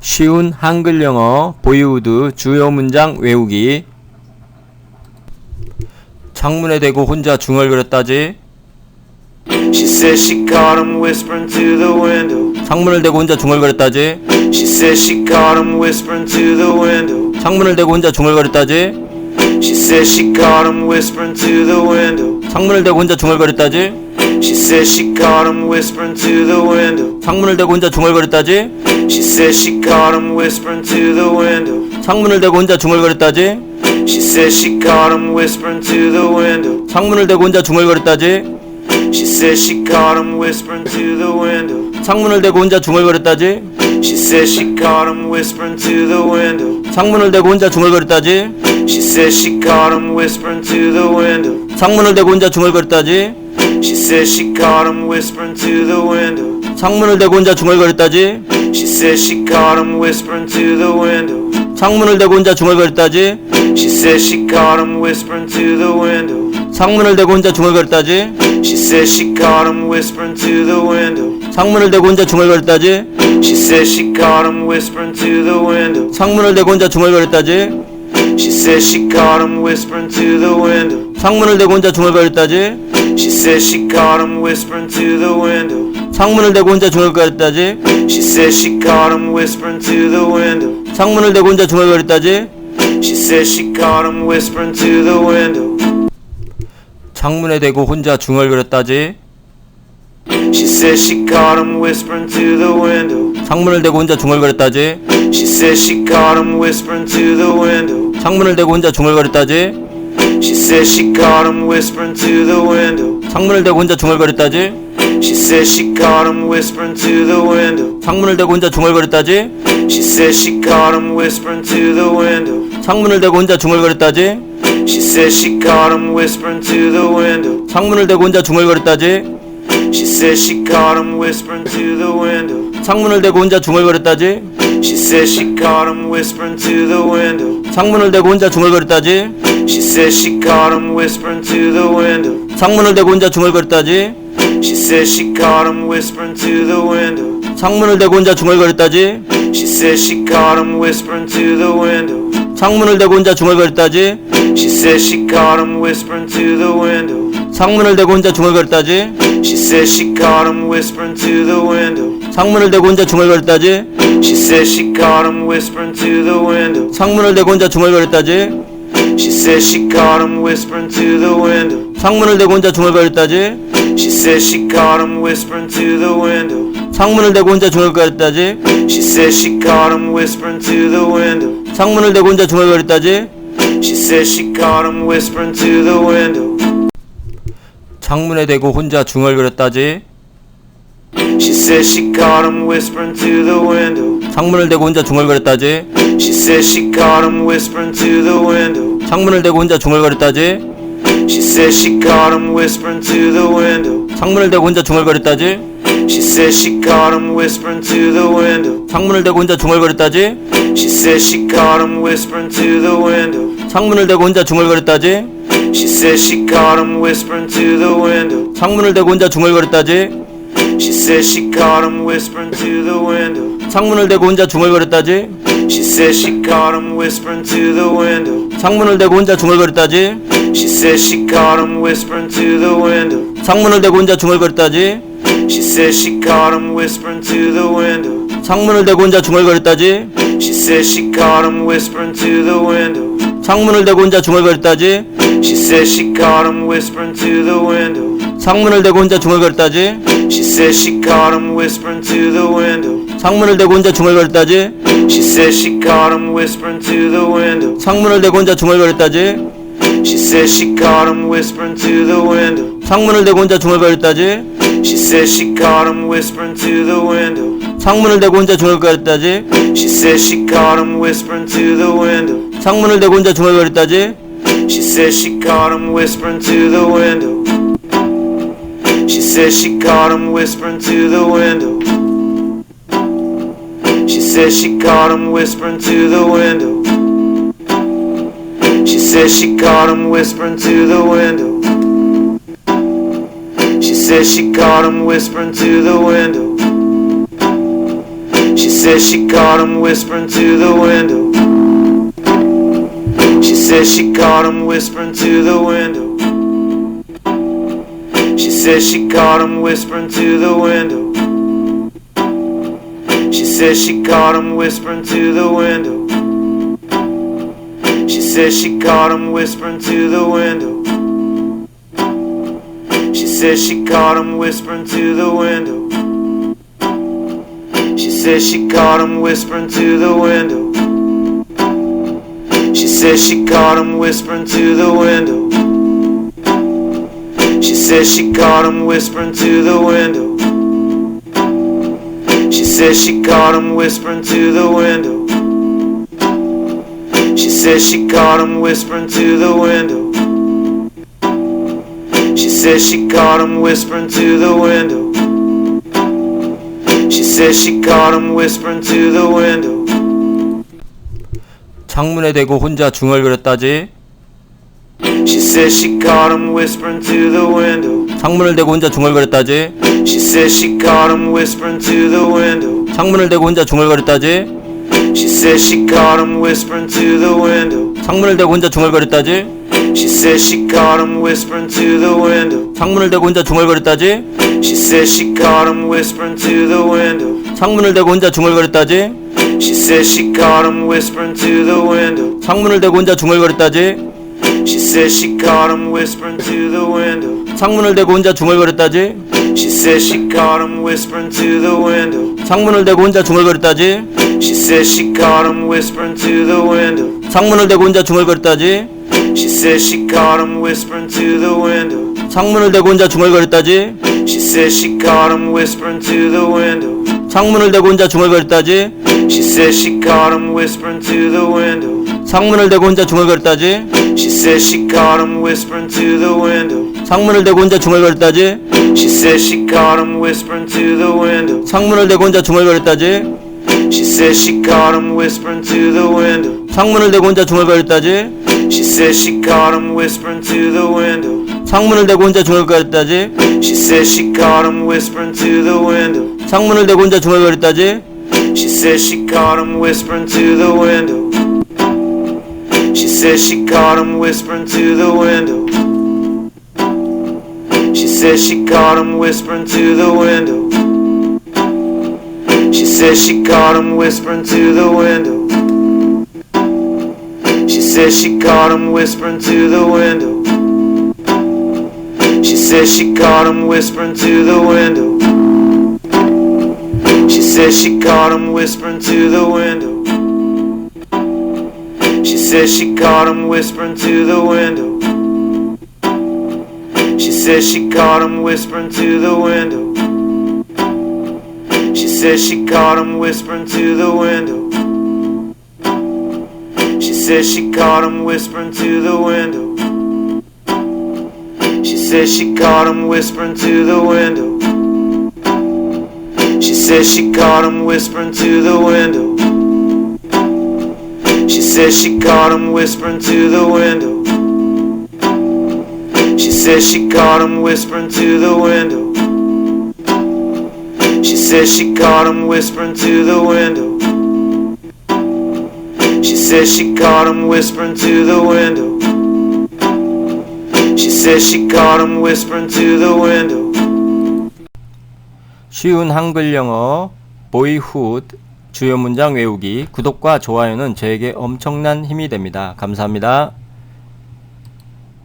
쉬운 한글 영어 보이우드 주요 문장 외우기 창문에 대고 혼자 중얼거렸다지 She says she caught him whispering to the window. 창문을 대고 혼자 중얼거렸다지 She says she caught him whispering to the window. 창문을 대고 혼자 중얼거렸다지 She says she caught him whispering to the window. 창문을 대고 혼자 중얼거렸다지 She says she caught him whispering to the window. 창문을 대고 혼자 중얼거렸다지 She says she caught him whispering to the window. 창문을 대고 혼자 중얼거렸다지 She says she caught him whispering to the window. 창문을 대고 혼자 중얼거렸다지 She says she caught him whispering to the window. 창문을 대고 혼자 중얼거렸다지 She says she caught him whispering to the window. 창문을 대고 혼자 중얼거렸다지 She says she caught him whispering to the window. 창문을 대고 혼자 중얼거렸다지 She says she caught him whispering to the window. 창문을 대고 혼자 중얼거렸다지 She says she caught him whispering to the window. 창문을 대고 혼자 중얼거렸다지 She says she caught him whispering to the window. 창문을 대고 혼자 중얼거렸다지 She says she caught him whispering to the window. 창문을 대고 혼자 중얼거렸다지 She says she caught him whispering to the window. 창문을 대고 혼자 중얼거렸다지 She says she caught him whispering to the window. 창문을 대고 혼자 중얼거렸다지 She says she caught him whispering to the window. 창문을 대고 혼자 중얼거렸다지 She says she caught him whispering to the window. 창문을 대고 혼자 중얼거렸다지 She says she caught him whispering to the window. 창문에 대고 혼자 중얼거렸다지 She says she caught him whispering to the window. 창문을 대고 혼자 중얼거렸다지 She says she caught him whispering to the window. 창문을 대고 혼자 중얼거렸다지 She says she caught him whispering to the window. 창문을 대고 혼자 중얼거렸다지 She says she caught him whispering to the window. 창문을 대고 혼자 중얼거렸다지 She says she caught him whispering to the window. 창문을 대고 혼자 중얼거렸다지 She says she caught him whispering to the window. 창문을 대고 혼자 중얼거렸다지 She says she caught him whispering to the window. 창문을 대고 혼자 중얼거렸다지 She says she caught him whispering to the window. 창문을 대고 혼자 중얼거렸다지 She says she caught him whispering to the window. 창문을 대고 혼자 중얼거렸다지 She says she caught him whispering to the window. 창문을 대고 혼자 중얼거렸다지 She says she caught him whispering to the window. 창문을 대고 혼자 중얼거렸다지 She says she caught him whispering to the window. 창문을 대고 혼자 중얼거렸다지 She says she caught him whispering to the window. 창문을 대고 혼자 중얼거렸다지 She says she caught him whispering to the window. 창문을 대고 혼자 중얼거렸다지 She says she caught him whispering to the window. 창문을 대고 혼자 중얼거렸다지 She says she caught him whispering to the window. 창문을 대고 혼자 중얼거렸다지 She says she caught him whispering to the window. 창문을 대고 혼자 중얼거렸다지 She says she caught him whispering to the window. 창문에 대고 혼자 중얼거렸다지 She says she caught him whispering to the window. 창문을 대고 혼자 중얼거렸다지 She says she caught him whispering to the window. 창문을 대고 혼자 중얼거렸다지 She says she caught him whispering to the window. 창문을 대고 혼자 중얼거렸다지 She says she caught him whispering to the window. 창문을 대고 혼자 중얼거렸다지 She says she caught him whispering to the window. 창문을 대고 혼자 중얼거렸다지 She says she caught him whispering to the window. 창문을 대고 혼자 중얼거렸다지 She says she caught him whispering to the window. 창문을 대고 혼자 중얼거렸다지 She says she caught him whispering to the window. 창문을 대고 혼자 중얼거렸다지 She says she caught him whispering to the window. 창문을 대고 혼자 중얼거렸다지 She says she caught him whispering to the window. 창문을 대고 혼자 중얼거렸다지 She says she caught him whispering to the window. 창문을 대고 혼자 중얼거렸다지 She says she caught him whispering to the window. 창문을 대고 혼자 중얼거렸다지 She says she caught him whispering to the window. 창문을 대고 혼자 중얼거렸다지 She says she caught him whispering to the window. 창문을 대고 혼자 중얼거렸다지 She says she caught him whispering to the window. 창문을 대고 혼자 중얼거렸다지 She says she caught him whispering to the window. 창문을 대고 혼자 중얼거렸다지 She says she caught him whispering to the window. 창문을 대고 혼자 중얼거렸다지 She says she caught him whispering to the window. She says she caught him whispering to the window. She says she caught him whispering to the window. She says she caught him whispering to the window. She says she caught him whispering to the window. She says she caught him whispering to the window. She says she caught him whispering to the window. She says she caught him whispering to the window. She says she caught him whispering to the window. She says she caught him whispering to the window. She says she caught him whispering to the window. She says she caught him whispering to the window. She says she caught him whispering to the window. She says she caught him whispering to the window. She says she caught him whispering to the window. She says she caught him whispering to the window. She says she caught him whispering to the window. She says she caught him whispering to the window. 창문에 대고 혼자 중얼거렸다지. She says she caught him whispering to the window. 창문을 대고 혼자 중얼거렸다지. She says she caught him whispering to the window. 창문을 대고 혼자 중얼거렸다지. She says she caught him whispering to the window. 창문을 대고 혼자 중얼거렸다지. She says she caught him whispering to the window. 창문을 대고 혼자 중얼거렸다지. She says she caught him whispering to the window. 창문을 대고 혼자 중얼거렸다지. She says she caught him whispering to the window. 창문을 대고 혼자 중얼거렸다지. She says she caught him whispering to the window. 창문을 대고 혼자 중얼거렸다지. She says she caught him whispering to the window. 창문을 대고 혼자 중얼거렸다지. She says she caught him whispering to the window. 창문을 대고 혼자 중얼거렸다지. She says she caught him whispering to the window. 창문을 대고 혼자 중얼거렸다지. She says she caught him whispering to the window. 창문을 대고 혼자 중얼거렸다지. She says she caught him whispering to the window. 창문을 대고 혼자 중얼거렸다지. She she caught him whispering to the window. 창문을 대고 혼자 중얼거렸다지. She she caught him whispering to the window. 창문을 대고 혼자 중얼거렸다지. She she caught him whispering to the window. 창문을 대고 혼자 중얼거렸다지. She she caught him whispering to the window. 창문을 대고 혼자 중얼거렸다지. She she caught him whispering to the window. 창문을 대고 혼자 중얼거렸다지. She says she caught him whispering to the window. She says she caught him whispering to the window. She says she caught him whispering to the window. She says she caught him whispering to the window. She says she caught him whispering to the window. She says she caught him whispering to the window. She says she caught him whispering to the window. She says she caught him whispering to the window. She says she caught him whispering to the window. She says she caught him whispering to the window. She says she caught him whispering to the window. She says she caught him whispering to the window. She says she caught him whispering to the window She says she caught him whispering to the window. She says she caught him whispering to the window. She says she caught him whispering to the window. She says she caught him whispering to the window. She says she caught him whispering to the window. 쉬운 한글 영어 보이훗 주요 문장 외우기 구독과 좋아요는 저에게 엄청난 힘이 됩니다. 감사합니다.